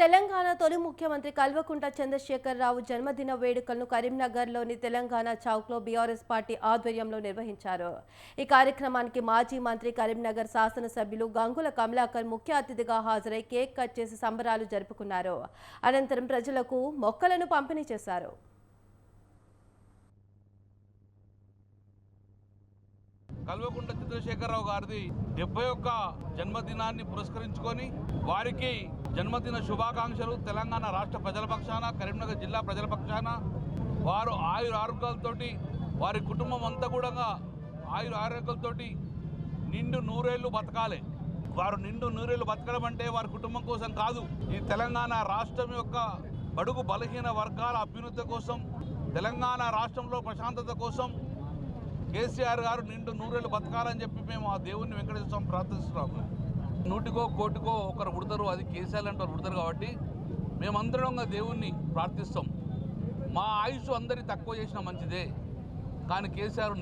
తెలంగాణ తొలి ముఖ్యమంత్రి కల్వకుంట్ల చంద్రశేఖరరావు జన్మదిన వేడుకలను కరీంనగర్లోని తెలంగాణ చౌక్లో బీఆర్ఎస్ పార్టీ ఆధ్వర్యంలో నిర్వహించారు. ఈ కార్యక్రమానికి మాజీ మంత్రి కరీంనగర్ శాసనసభ్యులు గంగుల కమలాకర్ ముఖ్య అతిథిగా హాజరై కేక్ కట్ చేసి సంబరాలు జరుపుకున్నారు. అనంతరం ప్రజలకు మొక్కలను పంపిణీ చేశారు. కల్వకుంట్ల చంద్రశేఖరరావు గారిది డెబ్బై ఒక్క జన్మదినాన్ని పురస్కరించుకొని వారికి జన్మదిన శుభాకాంక్షలు. తెలంగాణ రాష్ట్ర ప్రజల పక్షాన కరీంనగర్ జిల్లా ప్రజల పక్షాన. వారు ఆయుర ఆరోగ్యాలతోటి వారి కుటుంబం అంతా కూడా ఆయుర ఆరోగ్యాలతోటి నిండు నూరేళ్ళు బతకాలి. వారు నిండు నూరేళ్ళు బతకడం అంటే వారి కుటుంబం కోసం కాదు. ఈ తెలంగాణ రాష్ట్రం యొక్క బడుగు బలహీన వర్గాల అభ్యున్నతి కోసం తెలంగాణ రాష్ట్రంలో ప్రశాంతత కోసం కేసీఆర్ గారు నిండు నూరేళ్ళు బతకాలని చెప్పి మేము ఆ దేవుణ్ణి వెంకటేశ్వర స్వామి ప్రార్థిస్తున్నాము. నూటికో కోటికో ఒకరు పుడతారు అది కేసీఆర్ అంటారు వారు కాబట్టి మేమందరం దేవుణ్ణి ప్రార్థిస్తాం. మా ఆయుష్ అందరి తక్కువ చేసిన మంచిదే. కానీ కేసీఆర్